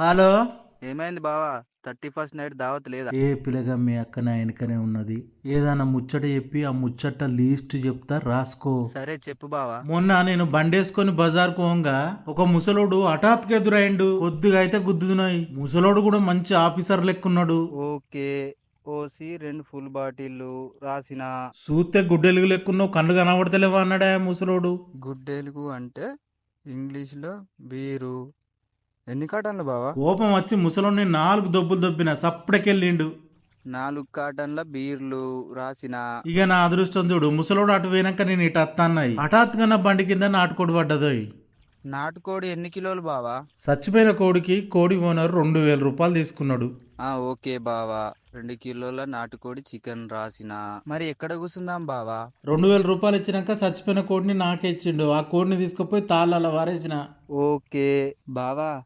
Hello? ఏమైంది బావా? Thirty first night దావత్ లేదా? ఏ పిల్లగా మీ అక్క నా వెనకనే ఉన్నది. ఏదైనా ముచ్చట చెప్పి ఆ ముచ్చట లీస్ట్ చెప్తా రాసుకో. సరే చెప్పు బావా. మొన్న నేను బండేసుకొని బజార్ పోంగా ఒక ముసలోడు హఠాత్తుగా ఎదురైండు కొద్దిగా అయితే గుద్దుతున్నాయి. ముసలోడు కూడా మంచి ఆఫీసర్ లెక్కున్నాడు. ఓకే. ఓసి రెండు ఫుల్ బాటిల్లు రాసిన. చూస్తే గుడ్డెలుగు లెక్కున్నావు కళ్ళు కనబడతలేవా అన్నాడా ఆ ముసలోడు. గుడ్డెలుగు అంటే ఇంగ్లీష్లో బీరు. ఎన్ని కాటన్లు బావా? కోపం వచ్చి ముసలోడిని నాలుగు దొబ్బులు దొబ్బిన సప్పుడకెళ్ళిండు నాలుగు కాటన్ల బీర్లు రాసిన ఇక నా అదృష్టం చూడు ముసలోడు అటు పోయినాక నేను ఇటు అత్తన్నాయి హఠాత్తుగా నా బండి కింద నాటుకోడి పడ్డదోయ్. నాటుకోడి ఎన్ని కిలోలు బావా? చచ్చిపోయిన కోడికి కోడి ఓనర్ రెండు వేల రూపాయలు తీసుకున్నాడు. ఆ ఓకే బావా. రెండు కిలోల నాటుకోడి చికెన్ రాసిన. మరి ఎక్కడ కూర్చుందాం బావా? రెండు వేల రూపాయలు ఇచ్చినాక చచ్చిపోయిన కోడిని నాకే ఇచ్చిండు. ఆ కోడిని తీసుకుపోయి తాళ్ళ వారేసిన. ఓకే బావా.